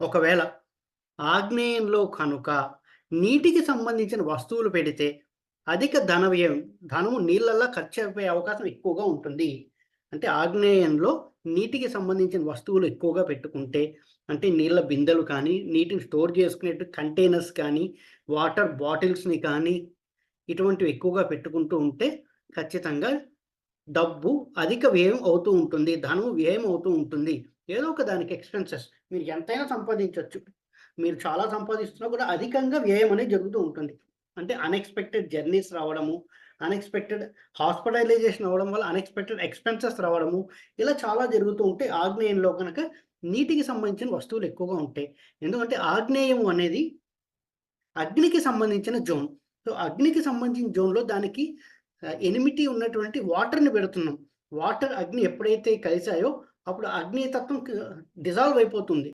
ఒకవేళ ఆగ్నేయంలో కనుక నీటికి సంబంధించిన వస్తువులు పెడితే అధిక ధన వ్యయం ధనము నీళ్ళల్లో ఖర్చు అయిపోయే అవకాశం ఎక్కువగా ఉంటుంది. అంటే ఆగ్నేయంలో నీటికి సంబంధించిన వస్తువులు ఎక్కువగా పెట్టుకుంటే అంటే నీళ్ళ బిందెలు కానీ నీటిని స్టోర్ చేసుకునేట్టు కంటైనర్స్ కానీ వాటర్ బాటిల్స్ని కానీ ఇటువంటివి ఎక్కువగా పెట్టుకుంటూ ఉంటే ఖచ్చితంగా డబ్బు అధిక వ్యయం అవుతూ ఉంటుంది ధనం వ్యయం అవుతూ ఉంటుంది. ఏదో ఒక దానికి ఎక్స్పెన్సెస్ మీరు ఎంతైనా సంపాదించవచ్చు మీరు చాలా సంపాదిస్తున్నా కూడా అధికంగా వ్యయం అనేది జరుగుతూ ఉంటుంది. అంటే అన్ఎక్స్పెక్టెడ్ జర్నీస్ రావడము అన్ఎక్స్పెక్టెడ్ హాస్పిటలైజేషన్ అవ్వడం వల్ల అన్ఎక్స్పెక్టెడ్ ఎక్స్పెన్సెస్ రావడము ఇలా చాలా జరుగుతూ ఉంటే ఆగ్నేయంలో కనుక నీటికి సంబంధించిన వస్తువులు ఎక్కువగా ఉంటాయి. ఎందుకంటే ఆగ్నేయం అనేది అగ్నికి సంబంధించిన జోన్. సో అగ్నికి సంబంధించిన జోన్లో దానికి ఎనిమిటీ ఉన్నటువంటి వాటర్ని పెడుతున్నాం. వాటర్ అగ్ని ఎప్పుడైతే కలిసాయో అప్పుడు అగ్ని తత్వం డిజాల్వ్ అయిపోతుంది.